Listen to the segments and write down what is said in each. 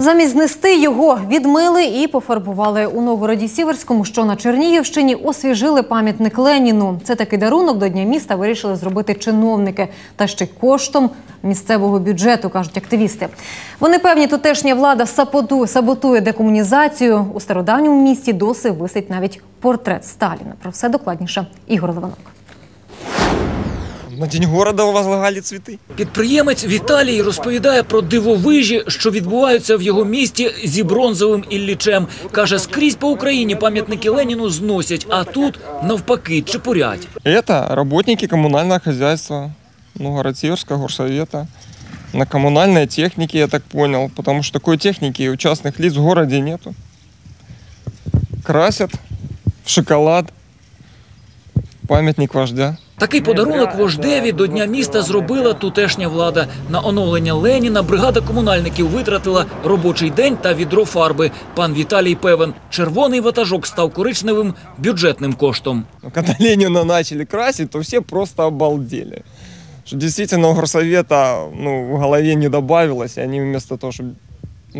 Замість знести його відмили і пофарбували у Новгороді Сіверському, що на Чернігівщині освіжили пам'ятник Леніну. Це такий дарунок до Дня міста вирішили зробити чиновники та ще коштом місцевого бюджету, кажуть активісти. Вони певні, тутешня влада саботує, декомунізацію. У стародавньому місті досі висить навіть портрет Сталіна. Про все докладніше Ігор Леванок На день города возлагали цветы. Підприємець Віталій розповідає про дивовижі, що відбуваються в його місті зі бронзовим іллічем. Каже, скрізь по Україні пам'ятники Леніну зносять, а тут навпаки чепурять. Это работники коммунального хозяйства, ну, Город-Северского горсовета. На коммунальной технике, я так понял, потому что такой техники у частных лиц в городе нету. Красят в шоколад памятник вождя. Такий подарунок вождеві до Дня міста зробила тутешня влада. На оновлення Леніна бригада комунальників витратила робочий день та відро фарби. Пан Віталій певен, червоний ватажок став коричневим бюджетним коштом. Но когда Ленина начали красить, то все просто обалдели. Что действительно у горсовета ну, в голове не добавилось, и они вместо того, ну,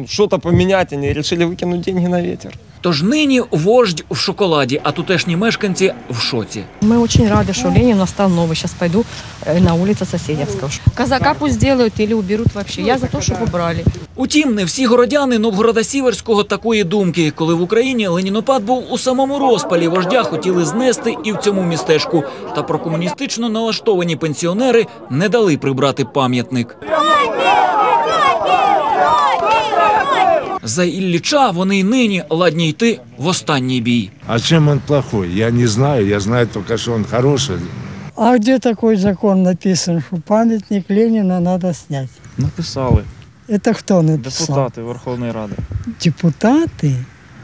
что-то поменять, они решили выкинуть деньги на ветер. Тож нині вождь в шоколаді, а тутешні мешканці в шоці. Мы очень рады, что Ленин у нас стал новый. Сейчас пойду э, на улицу Соседевского. Казака пусть сделают или уберут вообще. Я за то, чтобы убрали. Утім, не всі городяни Новгорода Сіверського такої думки. Коли в Україні ленінопад був у самому розпалі, вождя хотіли знести і в цьому містечку. Та прокомуністично налаштовані пенсіонери не дали прибрати пам'ятник. За Ілліча вони й нині ладні йти в останній бій. А чем он плохой? Я не знаю. Я знаю только, что он хороший. А где такой закон написан, что памятник Ленина надо снять? Написали Это кто написал? депутати Верховної Ради. Депутаты?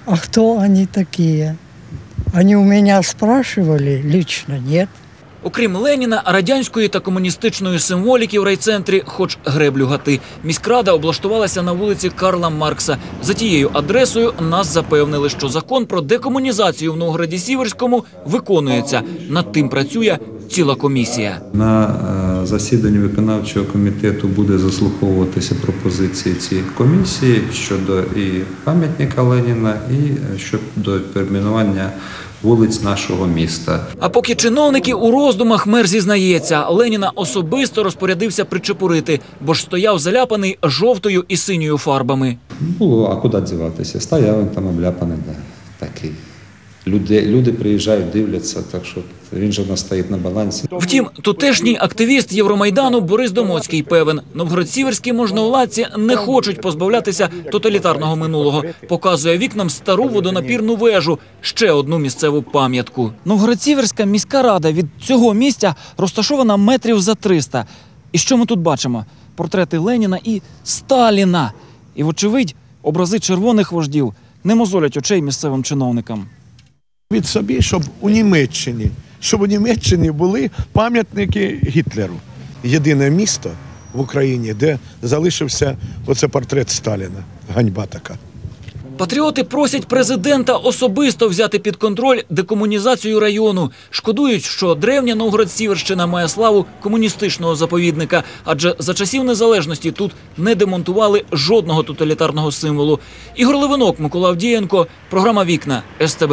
А кто они такие? Они у меня спрашивали лично, нет? Окрім Леніна, радянської та комуністичної символіки в райцентрі, хоч греблю гати. Міськрада облаштувалася на вулиці Карла Маркса. За тією адресою нас запевнили, що закон про декомунізацію в Новгороді Сіверському виконується. Над тим працює ціла комісія. На е, засіданні виконавчого комітету буде заслуховуватися пропозиції цієї комісії щодо і пам'ятника Леніна, і е, щодо перейменування вулиць нашого міста. А поки чиновники у роздумах мер зізнається, Леніна особисто розпорядився причепурити, бо ж стояв заляпаний жовтою і синьою фарбами. Ну, а куди діватися? Стояв він там обляпаний, да, такий. Люди, люди приїжджають, дивляться, так що він же в нас стоїть на балансі. Втім, тутешній активіст Євромайдану Борис Домоцький певен, новгородсіверські можновладці не хочуть позбавлятися тоталітарного минулого. Показує вікнам стару водонапірну вежу, ще одну місцеву пам'ятку. Новгород-Сіверська міська рада від цього місця розташована метрів за 300. І що ми тут бачимо? Портрети Леніна і Сталіна. І, вочевидь, образи червоних вождів не мозолять очей місцевим чиновникам. Від собі, щоб у Німеччині, щоб у Німеччині були пам'ятники Гітлеру. Єдине місто в Україні, де залишився оце портрет Сталіна. Ганьба така. Патріоти просять президента особисто взяти під контроль декомунізацію району. Шкодують, що древня Новгород-Сіверщина має славу комуністичного заповідника, адже за часів незалежності тут не демонтували жодного тоталітарного символу. Ігор Левинок, Микола Авдієнко, програма Вікна СТБ.